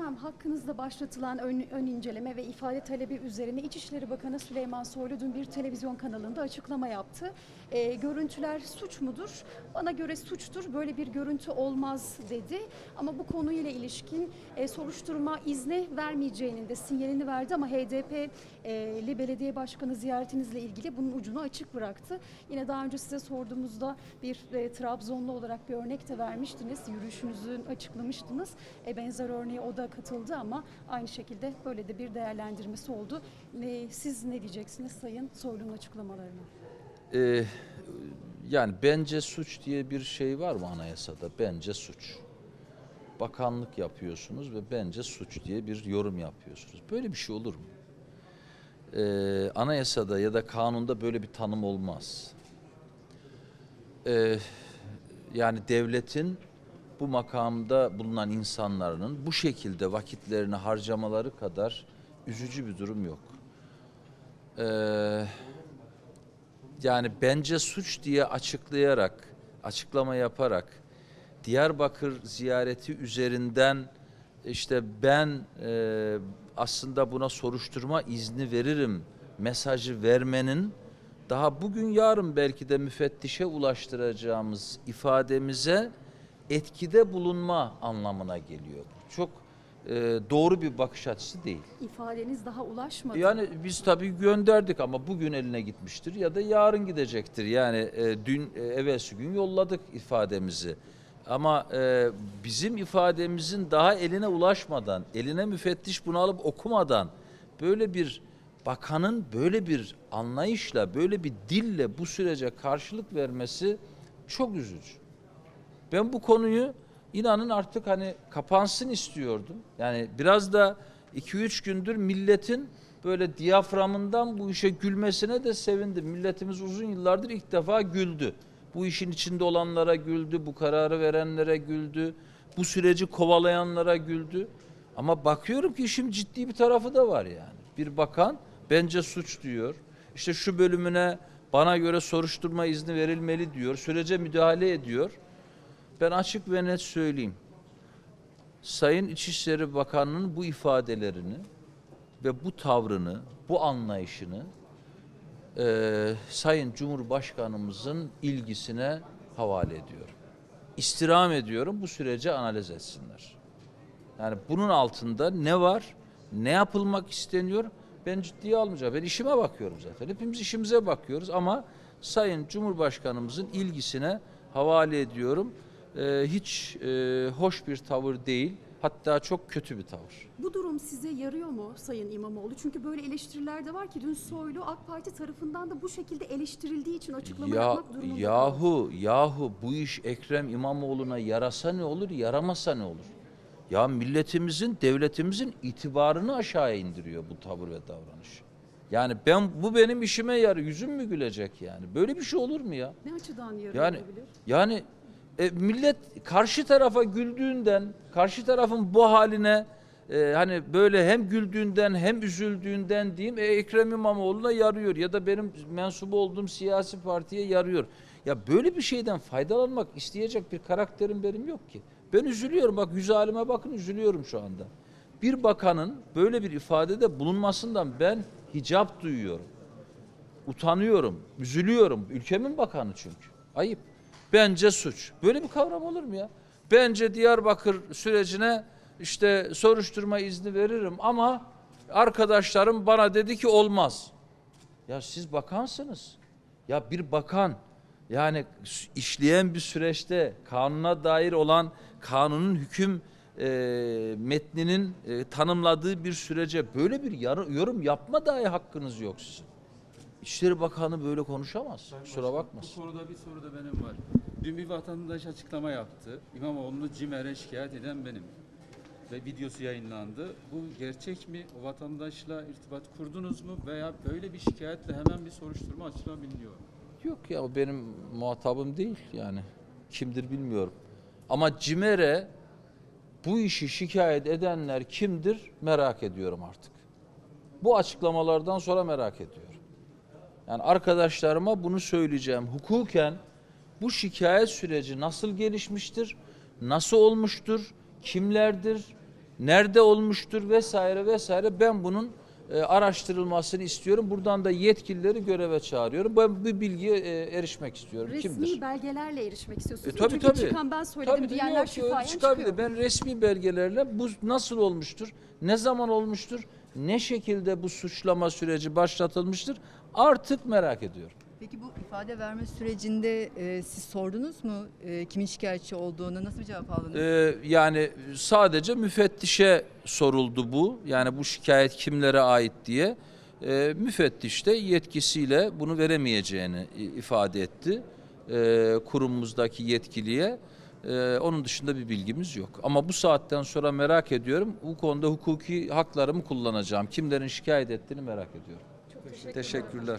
Efendim hakkınızda başlatılan ön, ön inceleme ve ifade talebi üzerine İçişleri Bakanı Süleyman Soylu dün bir televizyon kanalında açıklama yaptı. Ee, görüntüler suç mudur? Bana göre suçtur. Böyle bir görüntü olmaz dedi. Ama bu konuyla ilişkin e, soruşturma izni vermeyeceğinin de sinyalini verdi ama HDP'li belediye başkanı ziyaretinizle ilgili bunun ucunu açık bıraktı. Yine daha önce size sorduğumuzda bir e, Trabzonlu olarak bir örnek de vermiştiniz. Yürüyüşünüzü açıklamıştınız. E, benzer örneğe o da katıldı ama aynı şekilde böyle de bir değerlendirmesi oldu. E, siz ne diyeceksiniz Sayın Soylu'nun açıklamalarına? Ee, yani bence suç diye bir şey var mı anayasada? Bence suç. Bakanlık yapıyorsunuz ve bence suç diye bir yorum yapıyorsunuz. Böyle bir şey olur mu? Ee, anayasada ya da kanunda böyle bir tanım olmaz. Ee, yani devletin bu makamda bulunan insanların bu şekilde vakitlerini harcamaları kadar üzücü bir durum yok. Ee, yani bence suç diye açıklayarak, açıklama yaparak Diyarbakır ziyareti üzerinden işte ben e, aslında buna soruşturma izni veririm mesajı vermenin daha bugün yarın belki de müfettişe ulaştıracağımız ifademize etkide bulunma anlamına geliyor. Çok e, doğru bir bakış açısı değil. İfadeniz daha ulaşmadı. Yani biz tabii gönderdik ama bugün eline gitmiştir ya da yarın gidecektir. Yani e, dün e, evvelsi gün yolladık ifademizi. Ama e, bizim ifademizin daha eline ulaşmadan, eline müfettiş bunu alıp okumadan böyle bir bakanın böyle bir anlayışla, böyle bir dille bu sürece karşılık vermesi çok üzücü. Ben bu konuyu inanın artık hani kapansın istiyordum. Yani biraz da 2-3 gündür milletin böyle diyaframından bu işe gülmesine de sevindim. Milletimiz uzun yıllardır ilk defa güldü. Bu işin içinde olanlara güldü, bu kararı verenlere güldü, bu süreci kovalayanlara güldü. Ama bakıyorum ki işin ciddi bir tarafı da var yani. Bir bakan bence suç diyor. İşte şu bölümüne bana göre soruşturma izni verilmeli diyor. Sürece müdahale ediyor. Ben açık ve net söyleyeyim. Sayın İçişleri Bakanı'nın bu ifadelerini ve bu tavrını, bu anlayışını eee, Sayın Cumhurbaşkanımızın ilgisine havale ediyorum. İstirham ediyorum bu süreci analiz etsinler. Yani bunun altında ne var, ne yapılmak isteniyor ben ciddiye almayacağım. Ben işime bakıyorum zaten. Hepimiz işimize bakıyoruz ama Sayın Cumhurbaşkanımızın ilgisine havale ediyorum. Ee, hiç e, hoş bir tavır değil. Hatta çok kötü bir tavır. Bu durum size yarıyor mu Sayın İmamoğlu? Çünkü böyle eleştiriler de var ki dün Soylu AK Parti tarafından da bu şekilde eleştirildiği için açıklama Ya yapmak durumunda kaldı. yahu yahu bu iş Ekrem İmamoğlu'na yarasa ne olur, yaramasa ne olur? Ya milletimizin, devletimizin itibarını aşağıya indiriyor bu tavır ve davranış. Yani ben bu benim işime yarı yüzüm mü gülecek yani? Böyle bir şey olur mu ya? Ne açıdan yarıyor Yani olabilir? yani e, millet karşı tarafa güldüğünden, karşı tarafın bu haline e, hani böyle hem güldüğünden hem üzüldüğünden diyeyim e, Ekrem İmamoğlu'na yarıyor ya da benim mensubu olduğum siyasi partiye yarıyor. Ya böyle bir şeyden faydalanmak isteyecek bir karakterim benim yok ki. Ben üzülüyorum bak yüz halime bakın üzülüyorum şu anda. Bir bakanın böyle bir ifadede bulunmasından ben hicap duyuyorum utanıyorum, üzülüyorum. Ülkemin bakanı çünkü. Ayıp. Bence suç. Böyle bir kavram olur mu ya? Bence Diyarbakır sürecine işte soruşturma izni veririm ama arkadaşlarım bana dedi ki olmaz. Ya siz bakansınız. Ya bir bakan yani işleyen bir süreçte kanuna dair olan kanunun hüküm e, metninin e, tanımladığı bir sürece böyle bir yorum yapma dahi hakkınız yok sizin. İçişleri Bakanı böyle konuşamaz. Sayın Kusura bakmasın. Bu konuda bir soru da benim var. Dün bir vatandaş açıklama yaptı. İmamoğlu'nu CİMER'e şikayet eden benim. Ve videosu yayınlandı. Bu gerçek mi? O vatandaşla irtibat kurdunuz mu? Veya böyle bir şikayetle hemen bir soruşturma açılabiliyor. Yok ya o benim muhatabım değil yani. Kimdir bilmiyorum. Ama CİMER'e bu işi şikayet edenler kimdir merak ediyorum artık. Bu açıklamalardan sonra merak ediyorum. Yani arkadaşlarıma bunu söyleyeceğim. Hukuken bu şikayet süreci nasıl gelişmiştir? Nasıl olmuştur? Kimlerdir? nerede olmuştur vesaire vesaire ben bunun e, araştırılmasını istiyorum. Buradan da yetkilileri göreve çağırıyorum. Ben bu bilgiye e, erişmek istiyorum. Resmi Kimdir? belgelerle erişmek istiyorsunuz. E, tabii Çünkü tabii. çıkan ben söyledim Tabii diyenler şifayen çıkabilir. çıkıyor. Ben resmi belgelerle bu nasıl olmuştur? Ne zaman olmuştur? Ne şekilde bu suçlama süreci başlatılmıştır? Artık merak ediyorum. Peki bu ifade verme sürecinde e, siz sordunuz mu e, kimin şikayetçi olduğunu? Nasıl bir cevap aldınız? Ee, yani sadece müfettişe soruldu bu. Yani bu şikayet kimlere ait diye. Ee, müfettiş de yetkisiyle bunu veremeyeceğini ifade etti. Ee, kurumumuzdaki yetkiliye. Ee, onun dışında bir bilgimiz yok. Ama bu saatten sonra merak ediyorum. Bu konuda hukuki haklarımı kullanacağım. Kimlerin şikayet ettiğini merak ediyorum. Teşekkürler.